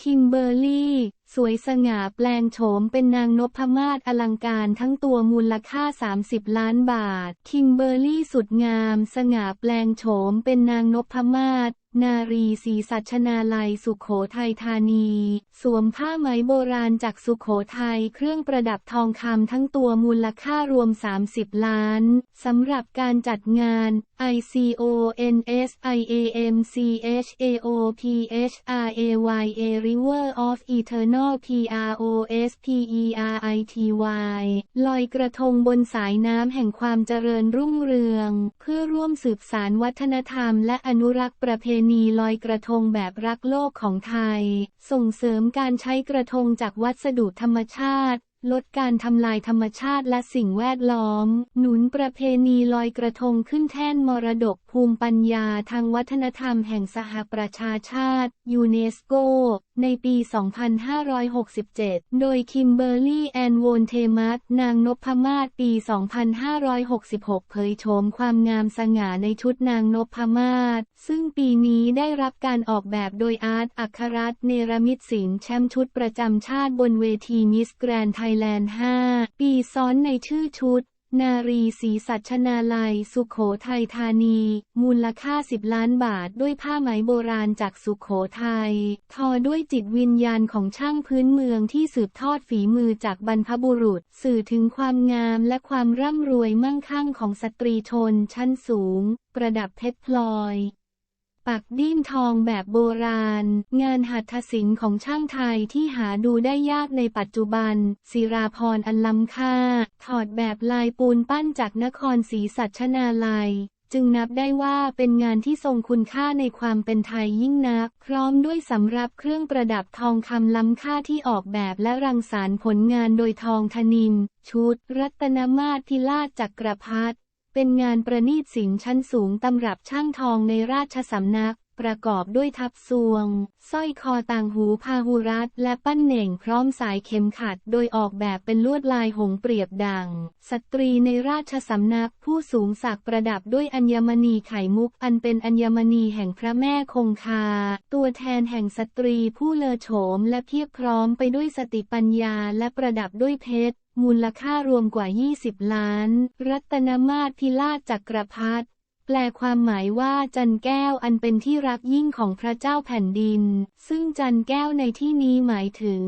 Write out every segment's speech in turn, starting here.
คิมเบอร์รี่ สวยสง่าแปลงโฉมเป็นนางนพมาศอลังการทั้งตัวมูลค่า 30 ล้านบาท คิมเบอร์รี่สุดงาม สง่าแปลงโฉมเป็นนางนพมาศนารีศรีสัชนาลัยสุขโขทัยธานี สวมผ้าไหมโบราณจากสุขโขทัย เครื่องประดับทองคำทั้งตัวมูลค่ารวม 30 ล้านสำหรับการจัดงาน ICONS IAMCHAOPHRAYA River of Eternal PROS PERITY ลอยกระทงบนสายน้ำแห่งความเจริญรุ่งเรือง เพื่อร่วมสืบสารวัฒนธรรมและอนุรักษ์ประเพณีลอยกระทงแบบรักโลกของไทย ส่งเสริมการใช้กระทงจากวัสดุธรรมชาติ ลดการทำลายธรรมชาติและสิ่งแวดล้อม หนุนประเพณีลอยกระทงขึ้นแท่นมรดกภูมิปัญญาทางวัฒนธรรมแห่งสหประชาชาติ ยูเนสโก ในปี 2567 โดยคิมเบอร์รี่แอนโวนเทมัสนางนพมาศปี 2566 เผยโฉมความงามสง่าในชุดนางนพมาศ ซึ่งปีนี้ได้รับการออกแบบโดยอาร์ตอัครรัตเนรมิตสินแชมป์ชุดประจำชาติบนเวทีมิสแกรนไทยแลนด์ 5 ปีซ้อนในชื่อชุด นารีศรีสัชนาลัย สุขโขทัยธานี มูลค่า 10 ล้านบาทด้วยผ้าไหมโบราณจากสุขโขทัย ทอด้วยจิตวิญญาณของช่างพื้นเมืองที่สืบทอดฝีมือจากบรรพบุรุษ สื่อถึงความงามและความร่ำรวยมั่งคั่งของสตรีชนชั้นสูง ประดับเพชรพลอย ปักดิ้นทองแบบโบราณ งานหัตถศิลป์ของช่างไทยที่หาดูได้ยากในปัจจุบัน ศิราพรอันล้ำค่า ถอดแบบลายปูนปั้นจากนครศรีสัชนาลัย จึงนับได้ว่าเป็นงานที่ทรงคุณค่าในความเป็นไทยยิ่งนัก พร้อมด้วยสำรับเครื่องประดับทองคำล้ำค่าที่ออกแบบและรังสรรค์ผลงานโดยทองธนิน ชุด รัตนมาศพิลาศจักรพัฒ เป็นงานประณีตศิลป์ชั้นสูงตำรับช่างทองในราชสำนัก ประกอบด้วยทับซวงสร้อยคอต่างหูพาหุรัตและปั้นเหน่งพร้อมสายเข็มขัด โดยออกแบบเป็นลวดลายหงเปรียบดัง สตรีในราชสำนักผู้สูงศักดิ์ประดับด้วยอัญมณีไข่มุกอันเป็นอัญมณีแห่งพระแม่คงคา ตัวแทนแห่งสตรีผู้เลอโฉมและเพียบพร้อมไปด้วยสติปัญญาและประดับด้วยเพชร มูลค่ารวมกว่า 20 ล้าน รัตนมาศพิลาชจักรพัฒแปลความหมายว่าจันแก้วอันเป็นที่รักยิ่งของพระเจ้าแผ่นดิน ซึ่งจันแก้วในที่นี้หมายถึง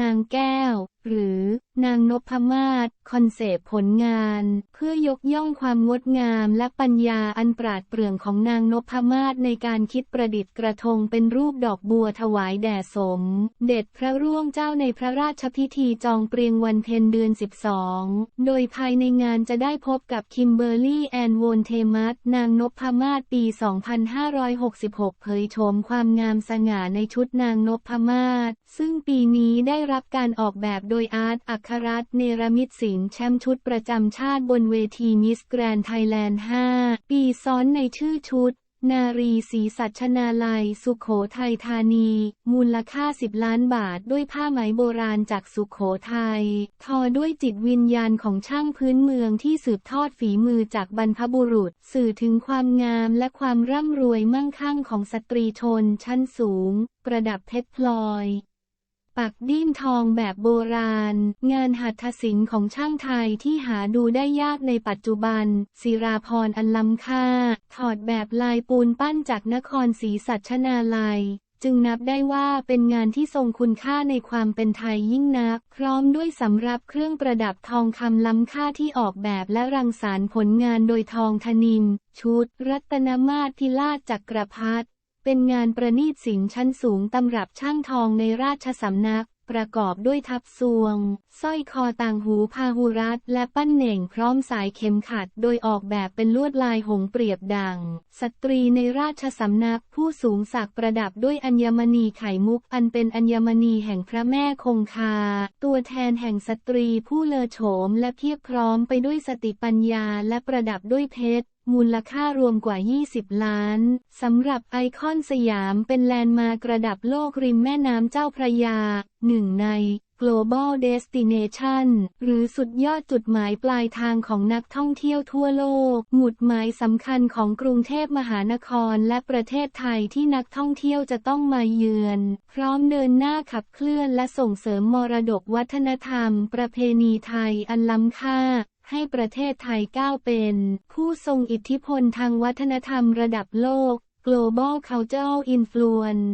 นางแก้ว หรือนางนพมาศคอนเซปต์ผลงาน เพื่อยกย่องความงดงามและปัญญาอันปราดเปรื่องของนางนพมาศในการคิดประดิษฐ์กระทงเป็นรูปดอกบัวถวายแด่สม เด็จพระร่วงเจ้าในพระราชพิธีจองเปรียงวันเพ็ญเดือน 12 โดยภายในงานจะได้พบกับคิมเบอร์รี่แอนโวนเทมัสนางนพมาศปี 2566 เผยโฉมความงามสง่าในชุดนางนพมาศซึ่งปีนี้ได้ได้รับการออกแบบโดยอาร์ตอัครรัตน์เนรมิตสินแชมป์ชุดประจำชาติบนเวทีมิสแกรนไทยแลนด์ 5 ปีซ้อนในชื่อชุด นารีศรีสัชนาลัย สุขโขทัยธานี มูลค่า 10 ล้านบาทด้วยผ้าไหมโบราณจากสุขโขทัย ทอด้วยจิตวิญญาณของช่างพื้นเมืองที่สืบทอดฝีมือจากบรรพบุรุษ สื่อถึงความงามและความร่ำรวยมั่งคั่งของสตรีชนชั้นสูง ประดับเพชรพลอย ปักดิ้นทองแบบโบราณ งานหัตถศิลป์ของช่างไทยที่หาดูได้ยากในปัจจุบัน ศิราพรอันล้ำค่า ถอดแบบลายปูนปั้นจากนครศรีสัชนาลัยจึงนับได้ว่าเป็นงานที่ทรงคุณค่าในความเป็นไทยยิ่งนัก พร้อมด้วยสำรับเครื่องประดับทองคำล้ำค่าที่ออกแบบและรังสรรค์ผลงานโดยทองธนิน ชุด รัตนมาศพิลาศจักรพัฒ เป็นงานประณีตศิลป์ชั้นสูงตำรับช่างทองในราชสำนัก ประกอบด้วยทับซวงสร้อยคอต่างหูพาหุรัตและปั้นเหน่งพร้อมสายเข็มขัด โดยออกแบบเป็นลวดลายหงเปรียบดัง สตรีในราชสำนักผู้สูงศักดิ์ประดับด้วยอัญมณีไข่มุกอันเป็นอัญมณีแห่งพระแม่คงคา ตัวแทนแห่งสตรีผู้เลอโฉมและเพียบพร้อมไปด้วยสติปัญญาและประดับด้วยเพชร มูลค่ารวมกว่า 20 ล้านสำหรับไอคอนสยามเป็นแลนด์มาร์กระดับโลกริมแม่น้ำเจ้าพระยา หนึ่งใน Global Destination หรือสุดยอดจุดหมายปลายทางของนักท่องเที่ยวทั่วโลก หมุดหมายสำคัญของกรุงเทพมหานครและประเทศไทยที่นักท่องเที่ยวจะต้องมาเยือน พร้อมเดินหน้าขับเคลื่อนและส่งเสริมมรดกวัฒนธรรม ประเพณีไทยอันล้ำค่า ให้ประเทศไทยก้าวเป็น ผู้ทรงอิทธิพลทางวัฒนธรรมระดับโลก Global Cultural Influence